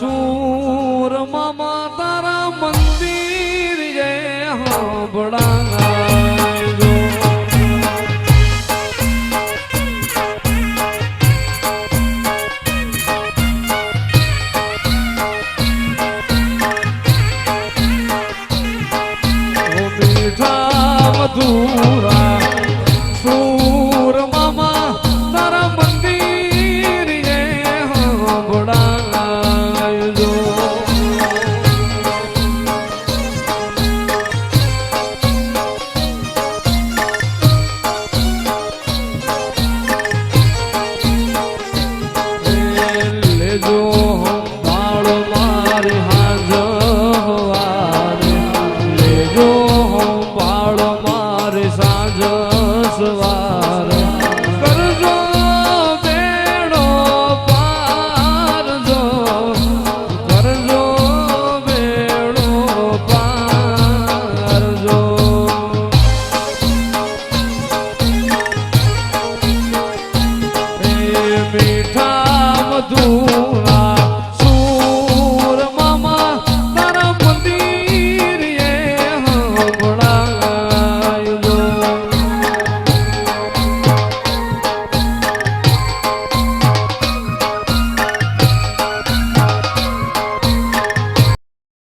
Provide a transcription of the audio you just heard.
સુર મામા તારા મંદિર જય મીઠા મધુરા. તું